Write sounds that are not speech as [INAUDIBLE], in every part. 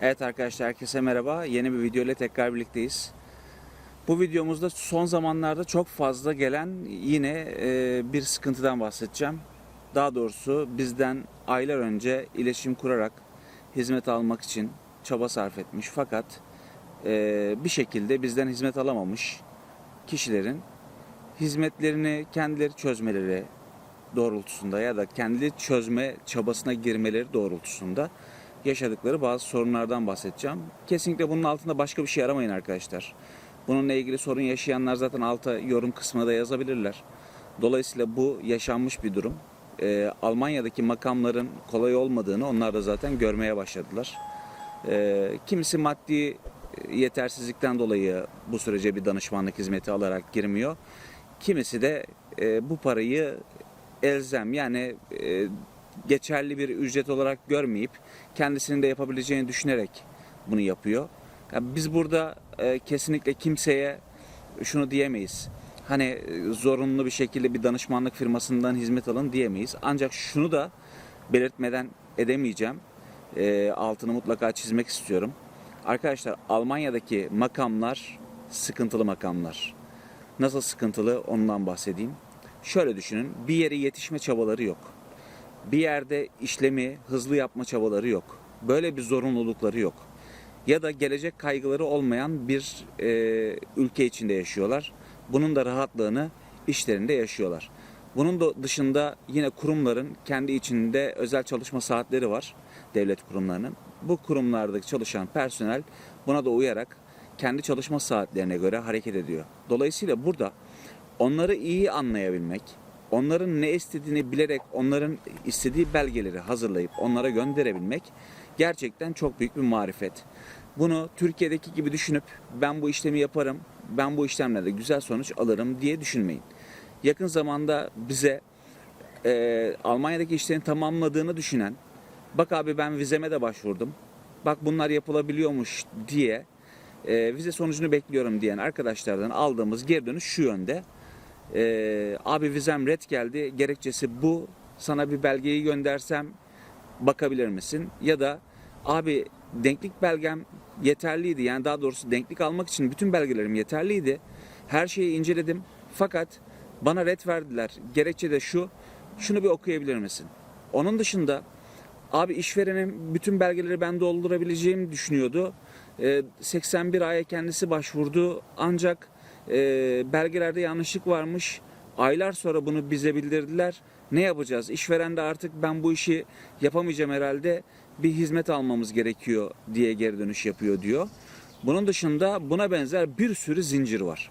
Evet arkadaşlar herkese merhaba. Yeni bir video ile tekrar birlikteyiz. Bu videomuzda son zamanlarda çok fazla gelen yine e, bir sıkıntıdan bahsedeceğim. Daha doğrusu bizden aylar önce iletişim kurarak hizmet almak için çaba sarf etmiş fakat e, bir şekilde bizden hizmet alamamış kişilerin hizmetlerini kendileri çözmeleri doğrultusunda ya da kendi çözme çabasına girmeleri doğrultusunda yaşadıkları bazı sorunlardan bahsedeceğim. Kesinlikle bunun altında başka bir şey aramayın arkadaşlar. Bununla ilgili sorun yaşayanlar zaten alta yorum kısmına da yazabilirler. Dolayısıyla bu yaşanmış bir durum. Ee, Almanya'daki makamların kolay olmadığını onlar da zaten görmeye başladılar. Ee, kimisi maddi yetersizlikten dolayı bu sürece bir danışmanlık hizmeti alarak girmiyor. Kimisi de e, bu parayı elzem yani e, geçerli bir ücret olarak görmeyip kendisinin de yapabileceğini düşünerek bunu yapıyor. Yani biz burada e, kesinlikle kimseye şunu diyemeyiz. Hani e, zorunlu bir şekilde bir danışmanlık firmasından hizmet alın diyemeyiz. Ancak şunu da belirtmeden edemeyeceğim. E, altını mutlaka çizmek istiyorum. Arkadaşlar Almanya'daki makamlar sıkıntılı makamlar. Nasıl sıkıntılı ondan bahsedeyim. Şöyle düşünün bir yere yetişme çabaları yok. Bir yerde işlemi hızlı yapma çabaları yok. Böyle bir zorunlulukları yok. Ya da gelecek kaygıları olmayan bir e, ülke içinde yaşıyorlar. Bunun da rahatlığını işlerinde yaşıyorlar. Bunun da dışında yine kurumların kendi içinde özel çalışma saatleri var devlet kurumlarının. Bu kurumlardaki çalışan personel buna da uyarak kendi çalışma saatlerine göre hareket ediyor. Dolayısıyla burada onları iyi anlayabilmek, onların ne istediğini bilerek onların istediği belgeleri hazırlayıp onlara gönderebilmek gerçekten çok büyük bir marifet. Bunu Türkiye'deki gibi düşünüp ben bu işlemi yaparım, ben bu işlemle de güzel sonuç alırım diye düşünmeyin. Yakın zamanda bize e, Almanya'daki işlerin tamamladığını düşünen, bak abi ben vizeme de başvurdum, bak bunlar yapılabiliyormuş diye e, vize sonucunu bekliyorum diyen arkadaşlardan aldığımız geri dönüş şu yönde. E, abi vizem red geldi, gerekçesi bu, sana bir belgeyi göndersem bakabilir misin? Ya da abi denklik belgem yeterliydi. Yani daha doğrusu denklik almak için bütün belgelerim yeterliydi. Her şeyi inceledim. Fakat bana red verdiler. Gerekçe de şu. Şunu bir okuyabilir misin? Onun dışında abi işverenin bütün belgeleri ben doldurabileceğimi düşünüyordu. Ee, 81 aya kendisi başvurdu. Ancak e, belgelerde yanlışlık varmış. Aylar sonra bunu bize bildirdiler. Ne yapacağız? İşveren de artık ben bu işi yapamayacağım herhalde. Bir hizmet almamız gerekiyor diye geri dönüş yapıyor diyor. Bunun dışında buna benzer bir sürü zincir var.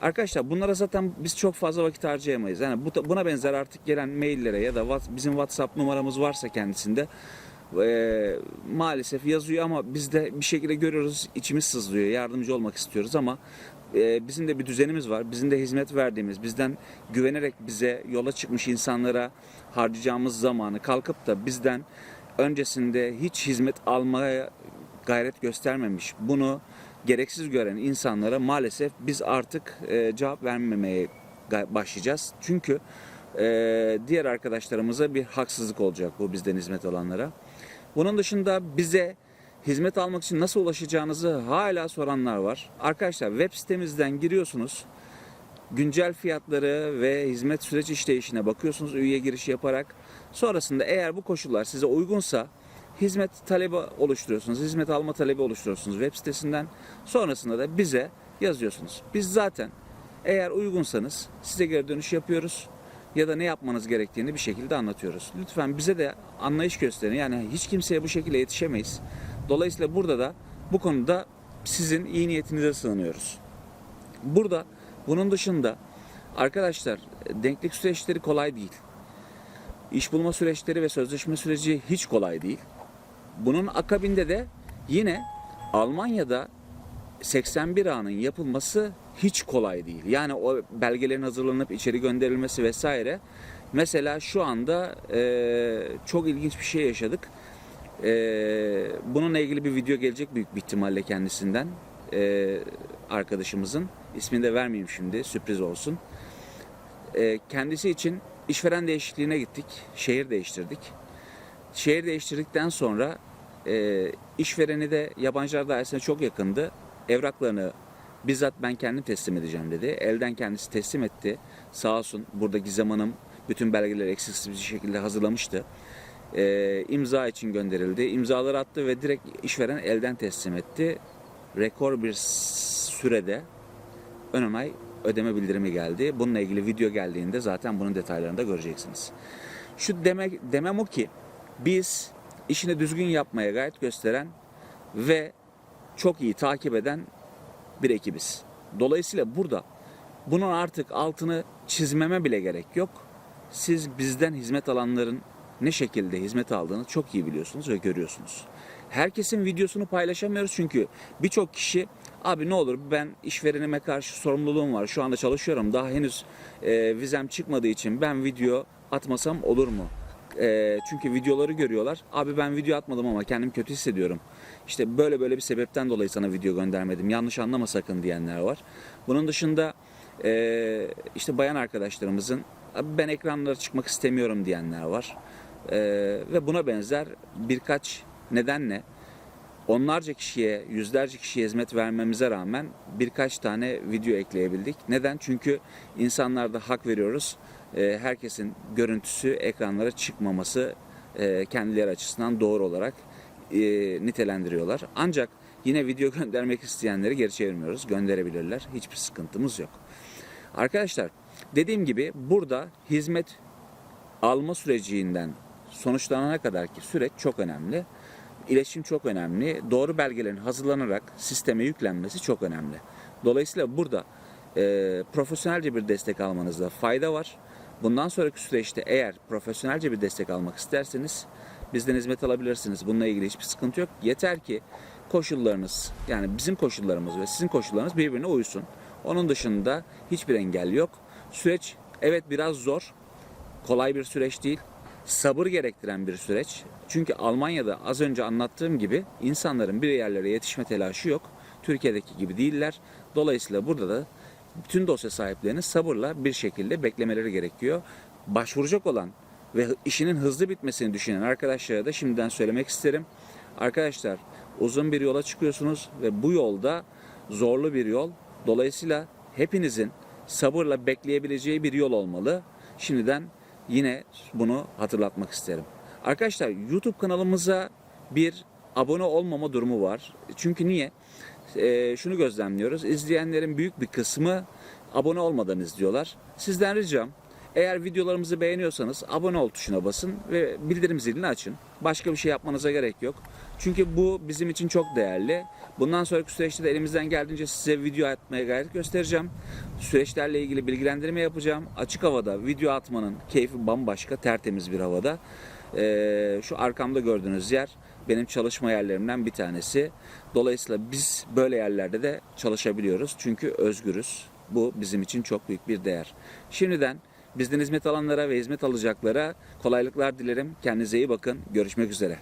Arkadaşlar bunlara zaten biz çok fazla vakit harcayamayız. Yani bu- buna benzer artık gelen maillere ya da bizim WhatsApp numaramız varsa kendisinde e, maalesef yazıyor ama biz de bir şekilde görüyoruz içimiz sızlıyor. Yardımcı olmak istiyoruz ama e, bizim de bir düzenimiz var. Bizim de hizmet verdiğimiz, bizden güvenerek bize yola çıkmış insanlara harcayacağımız zamanı kalkıp da bizden öncesinde hiç hizmet almaya gayret göstermemiş. Bunu gereksiz gören insanlara maalesef biz artık e, cevap vermemeye başlayacağız. Çünkü e, diğer arkadaşlarımıza bir haksızlık olacak bu bizden hizmet alanlara. Bunun dışında bize hizmet almak için nasıl ulaşacağınızı hala soranlar var. Arkadaşlar web sitemizden giriyorsunuz. Güncel fiyatları ve hizmet süreç işleyişine bakıyorsunuz üye giriş yaparak. Sonrasında eğer bu koşullar size uygunsa hizmet talebi oluşturuyorsunuz. Hizmet alma talebi oluşturuyorsunuz web sitesinden. Sonrasında da bize yazıyorsunuz. Biz zaten eğer uygunsanız size geri dönüş yapıyoruz ya da ne yapmanız gerektiğini bir şekilde anlatıyoruz. Lütfen bize de anlayış gösterin. Yani hiç kimseye bu şekilde yetişemeyiz. Dolayısıyla burada da bu konuda sizin iyi niyetinize sığınıyoruz. Burada bunun dışında arkadaşlar denklik süreçleri kolay değil. İş bulma süreçleri ve sözleşme süreci hiç kolay değil. Bunun akabinde de yine Almanya'da 81 A'nın yapılması hiç kolay değil. Yani o belgelerin hazırlanıp içeri gönderilmesi vesaire. Mesela şu anda e, çok ilginç bir şey yaşadık. E, bununla ilgili bir video gelecek büyük bir ihtimalle kendisinden. E, arkadaşımızın. İsmini de vermeyeyim şimdi sürpriz olsun. E, kendisi için işveren değişikliğine gittik. Şehir değiştirdik. Şehir değiştirdikten sonra E, işvereni de yabancılar dairesine çok yakındı. Evraklarını bizzat ben kendim teslim edeceğim dedi. Elden kendisi teslim etti. Sağ olsun burada Gizem Hanım bütün belgeleri eksiksiz bir şekilde hazırlamıştı. E, imza için gönderildi. İmzaları attı ve direkt işveren elden teslim etti. Rekor bir sürede ön onay ödeme bildirimi geldi. Bununla ilgili video geldiğinde zaten bunun detaylarını da göreceksiniz. Şu demek demem o ki biz işini düzgün yapmaya gayet gösteren ve çok iyi takip eden bir ekibiz. Dolayısıyla burada bunun artık altını çizmeme bile gerek yok. Siz bizden hizmet alanların ne şekilde hizmet aldığını çok iyi biliyorsunuz ve görüyorsunuz. Herkesin videosunu paylaşamıyoruz çünkü birçok kişi abi ne olur ben işverenime karşı sorumluluğum var şu anda çalışıyorum daha henüz e, vizem çıkmadığı için ben video atmasam olur mu? E, çünkü videoları görüyorlar. Abi ben video atmadım ama kendimi kötü hissediyorum. İşte böyle böyle bir sebepten dolayı sana video göndermedim. Yanlış anlama sakın diyenler var. Bunun dışında e, işte bayan arkadaşlarımızın "Abi ben ekranlara çıkmak istemiyorum diyenler var. E, ve buna benzer birkaç nedenle onlarca kişiye, yüzlerce kişiye hizmet vermemize rağmen birkaç tane video ekleyebildik. Neden? Çünkü insanlarda hak veriyoruz. Ee, herkesin görüntüsü ekranlara çıkmaması e, kendileri açısından doğru olarak e, nitelendiriyorlar. Ancak yine video [LAUGHS] göndermek isteyenleri geri çevirmiyoruz. Gönderebilirler. Hiçbir sıkıntımız yok. Arkadaşlar dediğim gibi burada hizmet alma sürecinden sonuçlanana kadar ki süreç çok önemli. İletişim çok önemli. Doğru belgelerin hazırlanarak sisteme yüklenmesi çok önemli. Dolayısıyla burada e, profesyonelce bir destek almanızda fayda var. Bundan sonraki süreçte eğer profesyonelce bir destek almak isterseniz bizden hizmet alabilirsiniz. Bununla ilgili hiçbir sıkıntı yok. Yeter ki koşullarınız yani bizim koşullarımız ve sizin koşullarınız birbirine uysun. Onun dışında hiçbir engel yok. Süreç evet biraz zor. Kolay bir süreç değil. Sabır gerektiren bir süreç. Çünkü Almanya'da az önce anlattığım gibi insanların bir yerlere yetişme telaşı yok. Türkiye'deki gibi değiller. Dolayısıyla burada da bütün dosya sahiplerinin sabırla bir şekilde beklemeleri gerekiyor. Başvuracak olan ve işinin hızlı bitmesini düşünen arkadaşlara da şimdiden söylemek isterim. Arkadaşlar uzun bir yola çıkıyorsunuz ve bu yolda zorlu bir yol. Dolayısıyla hepinizin sabırla bekleyebileceği bir yol olmalı. Şimdiden yine bunu hatırlatmak isterim. Arkadaşlar YouTube kanalımıza bir abone olmama durumu var. Çünkü niye? Ee, şunu gözlemliyoruz. İzleyenlerin büyük bir kısmı abone olmadan izliyorlar. Sizden ricam eğer videolarımızı beğeniyorsanız abone ol tuşuna basın ve bildirim zilini açın. Başka bir şey yapmanıza gerek yok. Çünkü bu bizim için çok değerli. Bundan sonraki süreçte de elimizden geldiğince size video atmaya gayret göstereceğim. Süreçlerle ilgili bilgilendirme yapacağım. Açık havada video atmanın keyfi bambaşka, tertemiz bir havada. Ee, şu arkamda gördüğünüz yer benim çalışma yerlerimden bir tanesi. Dolayısıyla biz böyle yerlerde de çalışabiliyoruz. Çünkü özgürüz. Bu bizim için çok büyük bir değer. Şimdiden bizden hizmet alanlara ve hizmet alacaklara kolaylıklar dilerim. Kendinize iyi bakın. Görüşmek üzere.